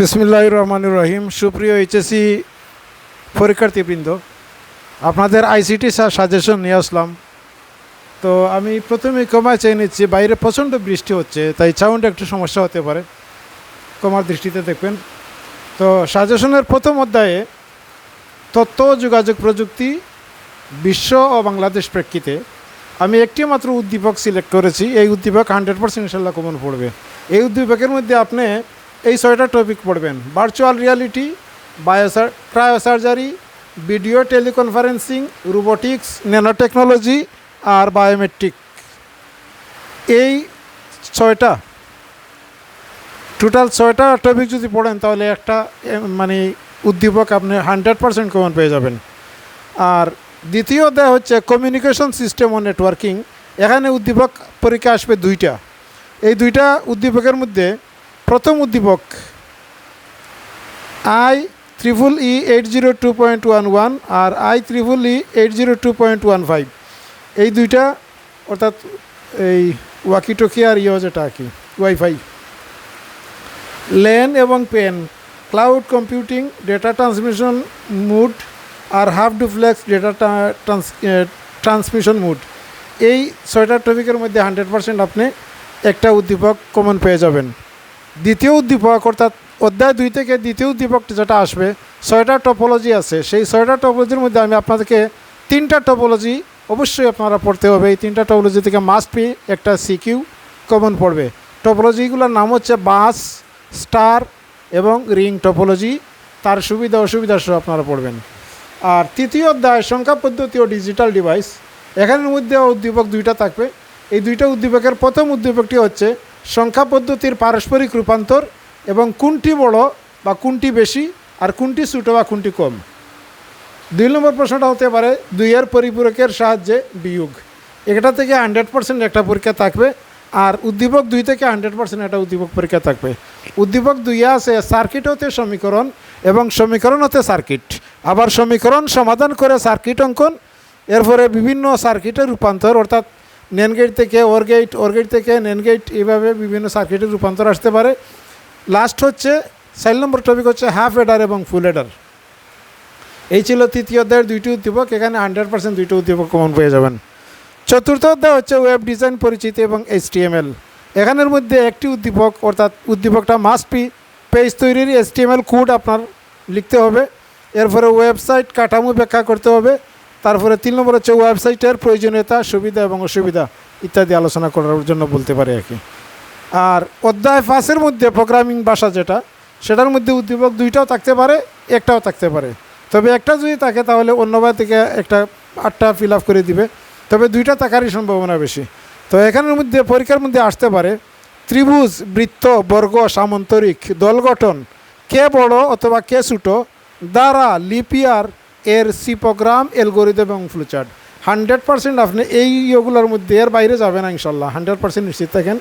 বিসমিল্লাহ রহমানুর রহিম। সুপ্রিয় এইচএসি পরীক্ষার্থীবৃন্দ, আপনাদের আইসিটি সাজেশন নিয়ে আসলাম। তো আমি প্রথমে কমায় চেয়ে নিচ্ছি, বাইরে প্রচণ্ড বৃষ্টি হচ্ছে, তাই সাউন্ড একটু সমস্যা হতে পারে। কমার দৃষ্টিতে দেখবেন। তো সাজেশনের প্রথম অধ্যায়ে তথ্য, যোগাযোগ প্রযুক্তি, বিশ্ব ও বাংলাদেশ প্রেক্ষিতে আমি একটি মাত্র উদ্দীপক সিলেক্ট করেছি। এই উদ্দীপক হান্ড্রেড পার্সেন্ট ইনশাল্লাহ কমন পড়বে। এই উদ্দীপকের মধ্যে আপনি এই ছয়টা টপিক পড়বেন। Virtual reality বায়োসার cryosurgery video teleconferencing robotics nanotechnology আর বায়োমেট্রিক এই ছয়টা। টোটাল ছয়টা টপিক যদি পড়েন, তাহলে একটা মানে উদ্দীপক আপনি হান্ড্রেড পার্সেন্ট কমন পেয়ে যাবেন। আর দ্বিতীয় অধ্যায় হচ্ছে কমিউনিকেশন সিস্টেম ও নেটওয়ার্কিং এখানে উদ্দীপক পরীক্ষা আসবে দুইটা। এই দুইটা উদ্দীপকের মধ্যে প্রথম উদ্দীপক I triple E eight zero two point one one R I triple E eight zero two point one five. এই দুইটা, অর্থাৎ এই ওয়াকিটকি আর ইয়ে যেটা আর কি, ওয়াইফাই। লেন এবং PAN, cloud computing, data transmission mode আর half duplex data transmission mode. এই ছয়টা টপিকের মধ্যে হান্ড্রেড পার্সেন্ট আপনি একটা উদ্দীপক কমন পেয়ে যাবেন। দ্বিতীয় উদ্দীপক, অর্থাৎ অধ্যায় দুই থেকে দ্বিতীয় উদ্দীপক যেটা আসবে, ছয়টা টপোলজি আছে। সেই ছয়টা টপোলজির মধ্যে আমি আপনাদেরকে তিনটা টপোলজি অবশ্যই আপনারা পড়তে হবে। এই তিনটা টপোলজি থেকে মাস্ট বি একটা সিকিউ কমন পড়বে। টপোলজিগুলোর নাম হচ্ছে বাস স্টার এবং রিং টপোলজি তার সুবিধা, অসুবিধা সহ আপনারা পড়বেন। আর তৃতীয় অধ্যায়, সংখ্যা পদ্ধতি ও ডিজিটাল ডিভাইস এখানের মধ্যে উদ্দীপক দুইটা থাকবে। এই দুইটা উদ্দীপকের প্রথম উদ্দীপকটি হচ্ছে সংখ্যা পদ্ধতির পারস্পরিক রূপান্তর এবং কোনটি বড় বা কোনটি বেশি আর কোনটি ছোটো বা কোনটি কম। দুই নম্বর প্রশ্নটা হতে পারে, দুইয়ের পরিপূরকের সাহায্যে বিয়োগ। এটা থেকে হান্ড্রেড পার্সেন্ট একটা পরীক্ষা থাকবে আর উদ্দীপক দুই থেকে হান্ড্রেড পার্সেন্ট একটা উদ্দীপক পরীক্ষা থাকবে। উদ্দীপক দুইয়ে আছে সার্কিট হতে সমীকরণ এবং সমীকরণ হতে সার্কিট আবার সমীকরণ সমাধান করে সার্কিট অঙ্কন, এরপরে বিভিন্ন সার্কিটের রূপান্তর, অর্থাৎ নেন গেট থেকে ওর গেট ওর গেট থেকে নেন গেট এইভাবে বিভিন্ন সার্কিটের রূপান্তর আসতে পারে। লাস্ট হচ্ছে চার নম্বর টপিক হচ্ছে হাফ এডার এবং ফুল এডার এই ছিল তৃতীয় অধ্যায়ের দুইটি উদ্দীপক, এখানে হান্ড্রেড পার্সেন্ট দুইটি উদ্দীপক কমন পেয়ে যাবেন। চতুর্থ অধ্যায় হচ্ছে ওয়েব ডিজাইন পরিচিতি এবং এইচটিএমএল এখানের মধ্যে একটি উদ্দীপক, অর্থাৎ উদ্দীপকটা মাস্ট বি পেজ তৈরির এইচটিএমএল কোড আপনার লিখতে হবে। এরপরে ওয়েবসাইট কাঠামো ব্যাখ্যা করতে হবে। তারপরে তিন নম্বর হচ্ছে ওয়েবসাইটের প্রয়োজনীয়তা, সুবিধা এবং অসুবিধা ইত্যাদি আলোচনা করার জন্য বলতে পারি আর কি। আর অধ্যায় পাঁচের মধ্যে প্রোগ্রামিং ভাষা যেটা, সেটার মধ্যে উদ্দীপক দুইটাও থাকতে পারে, একটাও থাকতে পারে। তবে একটা যদি থাকে তাহলে অন্যবার থেকে একটা আটটা ফিল আপ করে দিবে। তবে দুইটা থাকারই সম্ভাবনা বেশি। তো এখানের মধ্যে, পরীক্ষার মধ্যে আসতে পারে, ত্রিভুজ, বৃত্ত, বর্গ, সামন্তরিক, দল গঠন, কে বড় অথবা কে ছোটো, দ্বারা লিপিয়ার এর সি প্রোগ্রাম এলগোরিদম এবং ফ্লুচার্ট। হান্ড্রেড পার্সেন্ট আপনি এই ইয়েগুলোর মধ্যে এর বাইরে যাবেন ইনশাল্লাহ হান্ড্রেড পার্সেন্ট নিশ্চিত থাকেন।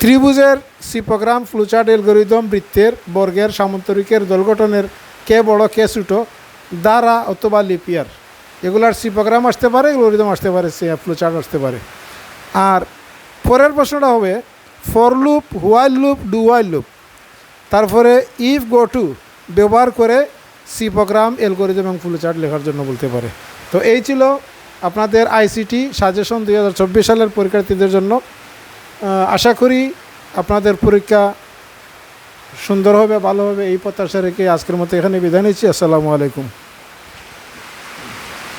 ত্রিভুজের সি প্রোগ্রাম, ফ্লুচার্ট এলগোরিদম বৃত্তের, বর্গের, সামন্তরিকের দল গঠনের কে বড়, কে ছোটো, দ্বারা অথবা লিপিয়ার। এগুলার সি প্রোগ্রাম আসতে পারে এলগোরিদম আসতে পারে, সি ফ্লুচার্ট আসতে পারে। আর পরের প্রশ্নটা হবে for loop while loop do while loop তারপরে ইফ গো টু ব্যবহার করে সি প্রোগ্রাম এলগোরিজম এবং ফ্লুচার্ট লেখার জন্য বলতে পারে। তো এই ছিল আপনাদের আইসিটি সাজেশন দুই হাজার চব্বিশ সালের পরীক্ষার্থীদের জন্য। আশা করি আপনাদের পরীক্ষা সুন্দর হবে, ভালো হবে, এই প্রত্যাশা রেখে আজকের মতো এখানে বিদায় নিচ্ছি। আসসালামু আলাইকুম।